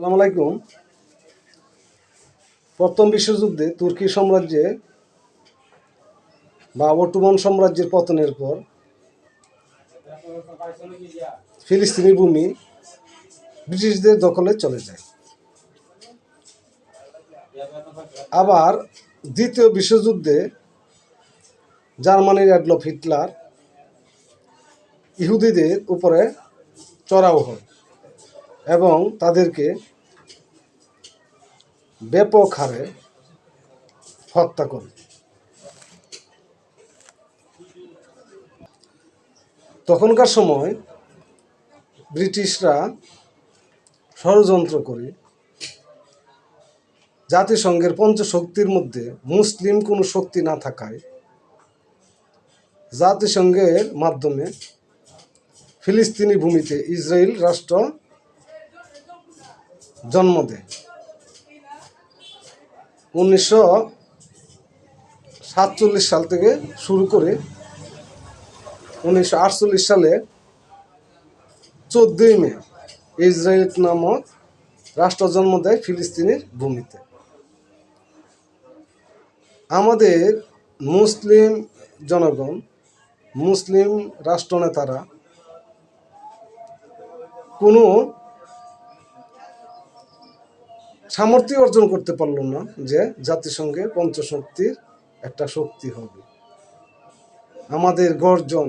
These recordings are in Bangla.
সালাম আলাইকুম। প্রথম বিশ্বযুদ্ধে তুর্কি সাম্রাজ্যে বা অটোমান সাম্রাজ্যের পতনের পর ফিলিস্তিনি ভূমি ব্রিটিশদের দখলে চলে যায়। আবার দ্বিতীয় বিশ্বযুদ্ধে জার্মানির অ্যাডলফ হিটলার ইহুদিদের উপরে চড়াও হয়। এবং তাদেরকে ব্যাপক হারে হত্যা করে। তখনকার সময় ব্রিটিশরা ষড়যন্ত্র করে জাতিসংঘের পঞ্চশক্তির মধ্যে মুসলিম কোনো শক্তি না থাকায় জাতিসংঘের মাধ্যমে ফিলিস্তিনি ভূমিতে ইসরায়েল রাষ্ট্র জন্ম দেয়। উনিশশো সাতচল্লিশ সাল থেকে শুরু করে উনিশশো আটচল্লিশ সালে চোদ্দই মে ইসরায়েল নামক রাষ্ট্র জন্ম দেয় ফিলিস্তিনের ভূমিতে। আমাদের মুসলিম জনগণ, মুসলিম রাষ্ট্রনেতারা কোনো সামর্থ্য অর্জন করতে পারল না যে জাতিসংঘে পঞ্চশক্তির একটা শক্তি হবে। আমাদের গর্জন,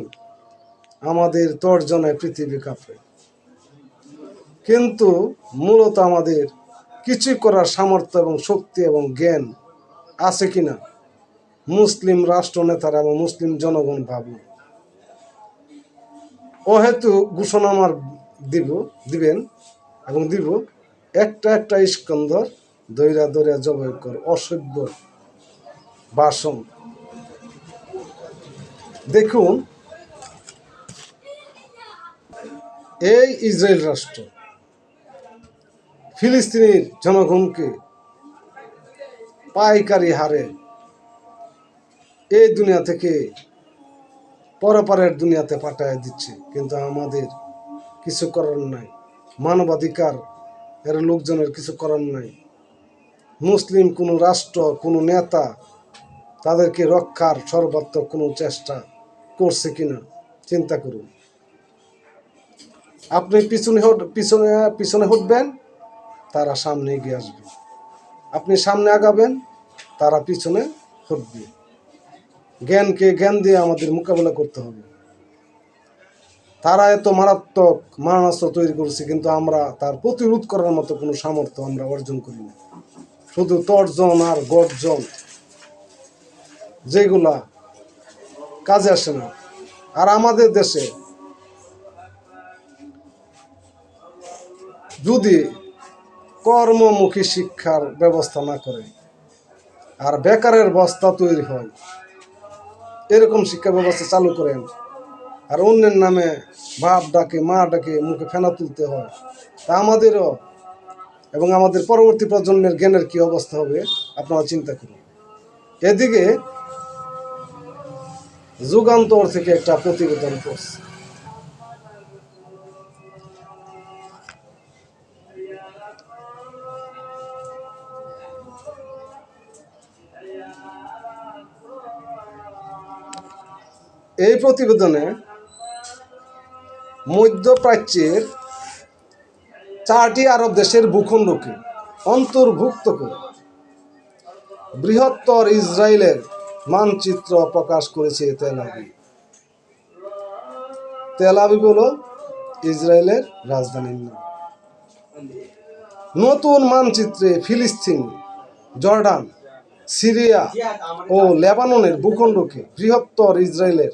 আমাদের তর্জনায় পৃথিবী কাঁপে। কিন্তু মূলত আমাদের কিছুই করার সামর্থ্য এবং শক্তি এবং জ্ঞান আছে কিনা মুসলিম রাষ্ট্রনেতারা এবং মুসলিম জনগণ ভাবুন। অহেতু ঘোষণা আমার দিব, দিবেন এবং দিব একটা একটা ইস্কন্দর দৈরা দৈরা জবাই কর, অসভ্য বাসন। দেখুন, এই ইসরায়েল রাষ্ট্র ফিলিস্তিনের জনগণকে পাইকারি হারে এই দুনিয়া থেকে পরপারের দুনিয়াতে পাঠায় দিচ্ছে, কিন্তু আমাদের কিছু করার নাই। মানবাধিকার এর লোকজনের কিছু করার নাই। মুসলিম কোনো রাষ্ট্র, কোনো নেতা তাদেরকে রক্ষার সর্বাত্মক কোনো চেষ্টা করছে কিনা চিন্তা করুন। আপনি পিছনে পিছনে পিছনে হটবেন, তারা সামনে এগিয়ে আসবে। আপনি সামনে আগাবেন, তারা পিছনে হটবে। জ্ঞানকে জ্ঞান দিয়ে আমাদের মোকাবেলা করতে হবে। তারা এত মারাত্মক মারণাস্ত্র তৈরি করেছে, কিন্তু আমরা তার প্রতিরোধ করার মতো কোনো সামর্থ্য আমরা অর্জন করি না শুধু তর্জন আর গর্জন, যেগুলা কাজে আসে না। আর আমাদের দেশে যদি কর্মমুখী শিক্ষার ব্যবস্থা না করে আর বেকারের বস্তা তৈরি হয়, এরকম শিক্ষা ব্যবস্থা চালু করেন আর অন্যের নামে বাপ ডাকে, মা ডাকে, মুখে ফেনা তুলতে হয়। তা আমাদেরও এবং আমাদের পরবর্তী প্রজন্মের জ্ঞানের কি অবস্থা হবে, আপনারা চিন্তা করুন। এদিকে যুগান্তর থেকে একটা প্রতিবেদন করছে। এই প্রতিবেদনে মধ্যপ্রাচ্যের চারটি আরব দেশের ভূখণ্ডকে অন্তর্ভুক্ত করে বৃহত্তর ইসরায়েলের মানচিত্র প্রকাশ করেছে তেল আবিব। তেল আবিব হল ইসরায়েলের রাজধানীর নাম। নতুন মানচিত্রে ফিলিস্তিন, জর্ডান, সিরিয়া ও লেবাননের ভূখণ্ডকে বৃহত্তর ইসরায়েলের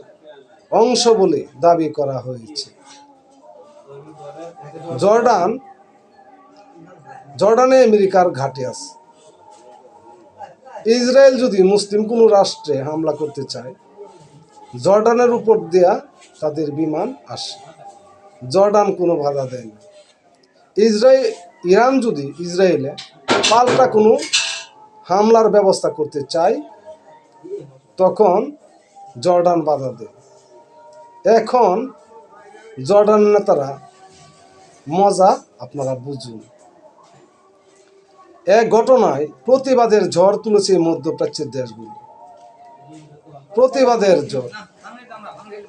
অংশ বলে দাবি করা হয়েছে। জর্ডান, জর্ডানে আমেরিকার ঘাটে আছে। ইসরায়েল যদি মুসলিম কোনো রাষ্ট্রে হামলা করতে চায়, জর্ডানের উপর দেয়া তাদের বিমান আসে। জর্ডান কোনো বাধা দেয় না। ইসরায়েল ইরান যদি ইসরায়েলে পাল্টা কোনো হামলার ব্যবস্থা করতে চায়, তখন জর্ডান বাধা দেয়। এখন জর্ডান নেতারা মজা আপনারা বুঝুন। এক ঘটনায় প্রতিবাদের ঝড় তুলেছে মধ্যপ্রাচ্যের দেশগুলো। প্রতিবাদের ঝড়।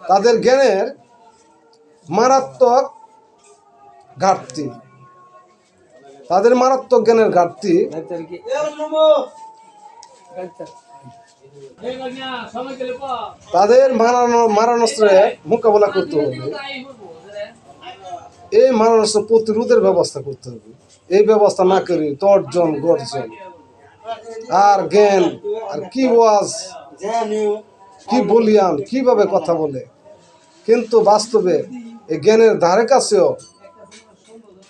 তাদের জ্ঞানের মারাত্মক ঘাটতি। তাদের মারাত্মক জ্ঞানের ঘাটতি। তাদের মারানো মারানস্ত্রে মোকাবেলা করতে হবে এই মানুষ প্রতিরোধের ব্যবস্থা করতে হবে। এই ব্যবস্থা না করি, তর্জন, গর্জন। আর জ্ঞান, আর কি ওয়াজ, কি বলিয়ান, কীভাবে কথা বলে। কিন্তু বাস্তবে এই জ্ঞানের ধারে কাছেও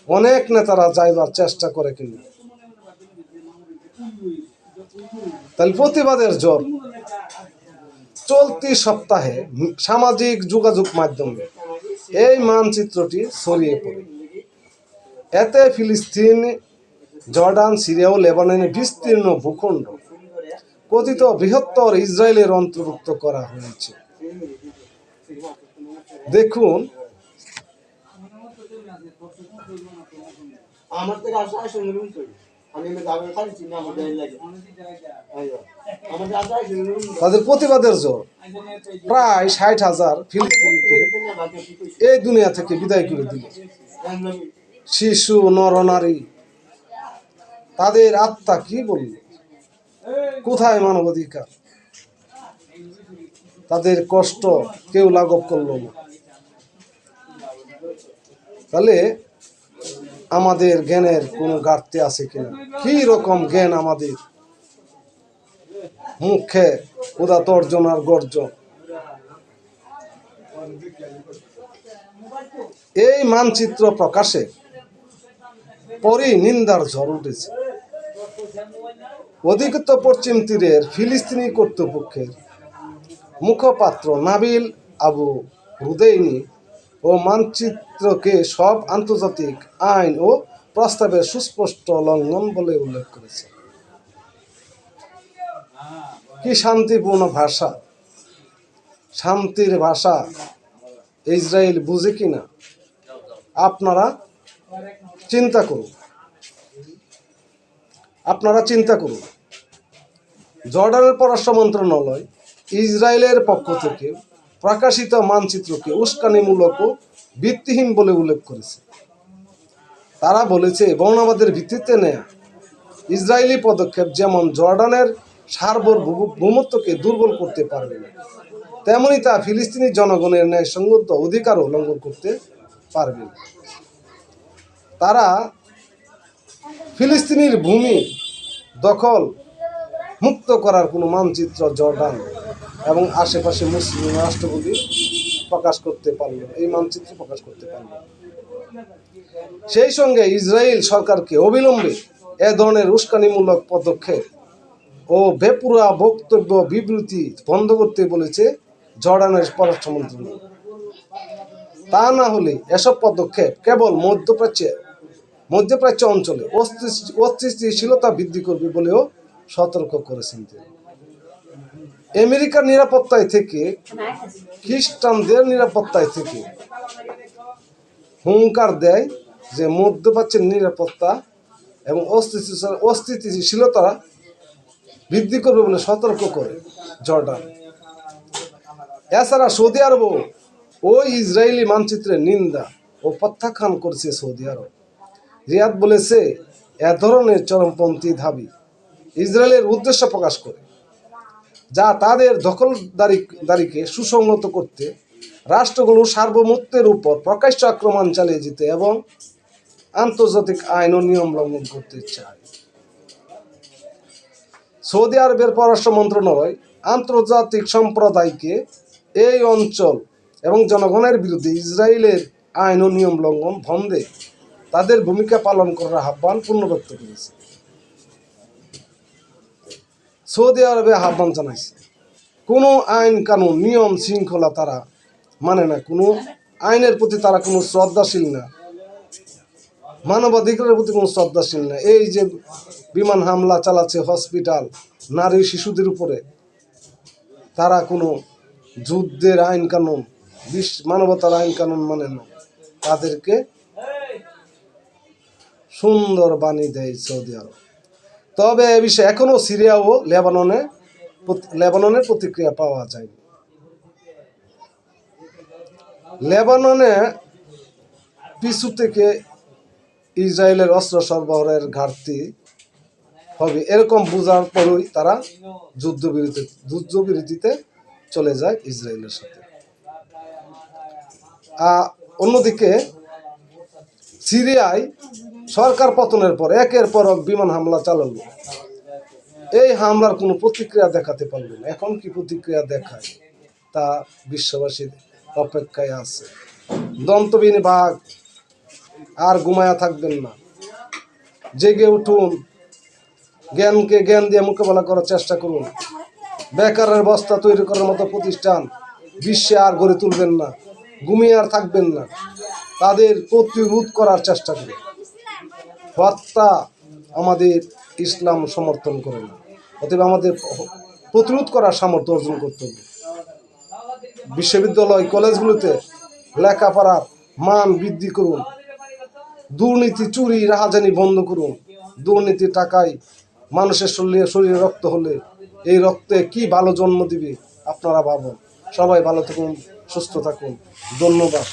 অনেক নেতারা যাইবার চেষ্টা করে কিন্তু। তাহলে প্রতিবাদের জোর। চলতি সপ্তাহে সামাজিক যোগাযোগ মাধ্যমে এই মানচিত্রটি ছড়িয়ে পড়ে। এতে ফিলিস্তিন, জর্ডান, সিরিয়া ও লেবাননের বিস্তীর্ণ ভূখণ্ড কথিত বৃহত্তর ইসরায়েলের অন্তর্ভুক্ত করা হয়েছে। দেখুন। আমার থেকে আসা তাদের প্রতিবাদের জোর। প্রায় ষাট হাজার ফিলিস্তিনিকে এই দুনিয়া থেকে বিদায় করে দিল। শিশু নরনারী তাদের আত্মা কি বলল? কোথায় মানবাধিকার? তাদের কষ্ট কেউ লাঘব করল না। তাহলে আমাদের জ্ঞানের কোনো ঘাটতি আছে কিনা? কি রকম জ্ঞান আমাদের? মুখে উদা তর্জন আর গর্জন এই মানচিত্র প্রকাশে পরই নিন্দার ঝড় উঠেছে। অধিকৃত পশ্চিম তীরের ফিলিস্তিনি কর্তৃপক্ষের মুখপাত্র নাবিল আবু রুদেইনি ও মানচিত্রকে সব আন্তর্জাতিক আইন ও প্রস্তাবের সুস্পষ্ট লঙ্ঘন বলে উল্লেখ করেছে। কি শান্তিপূর্ণ ভাষা? শান্তির ভাষা ইসরায়েল বুঝে কিনা আপনারা চিন্তা করুন। আপনারা চিন্তা করুন। জর্ডানের পররাষ্ট্র মন্ত্রণালয় ইসরায়েলের পক্ষ থেকে প্রকাশিত মানচিত্রকে উস্কানিমূলক ও ভিত্তিহীন বলে উল্লেখ করেছে। তারা বলেছে বর্ণবাদের ভিত্তিতে নেয়া ইসরায়েলি পদক্ষেপ যেমন জর্ডানের সার্বর সার্বভৌমত্বকে দুর্বল করতে পারবে না, তেমনি তা ফিলিস্তিনি জনগণের ন্যায় সংগত অধিকারও লঙ্ঘন করতে পারবে না। তারা ফিলিস্তিনির ভূমি দখল মুক্ত করার কোনো মানচিত্র জর্ডান এবং আশেপাশে মুসলিম রাষ্ট্রগুলি প্রকাশ করতে পারল এই মানচিত্র প্রকাশ করতে পারল সেই সঙ্গে ইসরায়েল সরকারকে অবিলম্বে এ ধরনের উস্কানিমূলক পদক্ষেপ ও বেপুরা বক্তব্য বিবৃতি বন্ধ করতে বলেছে জর্ডানের পররাষ্ট্রমন্ত্রী। তা না হলে এসব পদক্ষেপ কেবল মধ্যপ্রাচ্যে, মধ্যপ্রাচ্য অঞ্চলে অস্থিতি- অস্থিতিশীলতা বৃদ্ধি করবে বলেও সতর্ক করেছেন তিনি। আমেরিকার নিরাপত্তায় থেকে, খ্রিস্টানদের নিরাপত্তায় থেকে হুঙ্কার দেয় যে মধ্যপ্রাচ্যের নিরাপত্তা এবং অস্থিতিশীল- অস্থিতিশীলতা বৃদ্ধি করবে বলে সতর্ক করে জর্ডান। এছাড়া সৌদি আরবও ওই ইসরায়েলি মানচিত্রের নিন্দা ও প্রত্যাখ্যান করেছে সৌদি আরব। রিয়াদ বলেছে, এ ধরনের চরমপন্থী দাবি ইসরায়েলের উদ্দেশ্য প্রকাশ করে। যা তাদের দখলদারি দারিকে সুসংহত করতে রাষ্ট্রগুলো সার্বভৌমত্বের উপর প্রকাশ্য আক্রমণ চালিয়ে যেতে এবং আন্তর্জাতিক আইন ও নিয়ম লঙ্ঘন করতে চায়। সৌদি আরবের পররাষ্ট্র মন্ত্রণালয় আন্তর্জাতিক সম্প্রদায়কে এই অঞ্চল এবং জনগণের বিরুদ্ধে ইসরায়েলের আইন ও নিয়ম লঙ্ঘন বন্ধে তাদের ভূমিকা পালন করার আহ্বান পুনর্ব্যক্ত করেছে। সৌদি আরবে আহ্বান জানাইছে। কোনো আইন, কানুন, নিয়ম, শৃঙ্খলা তারা মানে না। কোনো আইনের প্রতি তারা কোনো শ্রদ্ধাশীল না। মানবাধিকারের প্রতি কোনো শ্রদ্ধাশীল না। এই যে বিমান হামলা চালাচ্ছে হসপিটাল, নারী, শিশুদের উপরে, তারা কোনো যুদ্ধের আইন কানুন বিশ্ব মানবতার আইন কানুন মানে না। তাদেরকে সুন্দর বাণী দেয় সৌদি আরব। তবে এ বিষয়ে এখনও সিরিয়া ও লেবাননে লেবাননের প্রতিক্রিয়া পাওয়া যায় লেবাননে পিছু থেকে ইসরায়েলের অস্ত্র সরবরাহের ঘাটতি হবে এরকম বোঝার পরই তারা যুদ্ধবিরতি যুদ্ধবিরতিতে চলে যায় ইসরায়েলের সাথে। অন্যদিকে সিরিয়ায় সরকার পতনের পর, একের পর বিমান হামলা চালালো। এই হামলার কোনো প্রতিক্রিয়া দেখাতে পারল না। এখন কি প্রতিক্রিয়া দেখায়, তা বিশ্ববাসীর অপেক্ষায় আছে। দন্তবিহীন বাঘ, আর ঘুমায়া থাকবেন না। জেগে উঠুন। জ্ঞানকে জ্ঞান দিয়ে মোকাবেলা করার চেষ্টা করুন। বেকারের বস্তা তৈরি করার মতো প্রতিষ্ঠান বিশ্বে আর গড়ে তুলবেন না। ঘুমিয়ে আর থাকবেন না। তাদের প্রতিরোধ করার চেষ্টা করুন। হত্যা আমাদের ইসলাম সমর্থন করে না। অতএব আমাদের প্রতিরোধ করার সামর্থ্য অর্জন করতে হবে। বিশ্ববিদ্যালয়, কলেজগুলোতে লেখাপড়ার মান বৃদ্ধি করুন। দুর্নীতি, চুরি, রাহাজানি বন্ধ করুন। দুর্নীতি টাকায় মানুষের শরীরে শরীরে রক্ত হলে এই রক্তে কি ভালো জন্ম দিবে আপনারা ভাবুন। সবাই ভালো থাকুন, সুস্থ থাকুন। ধন্যবাদ।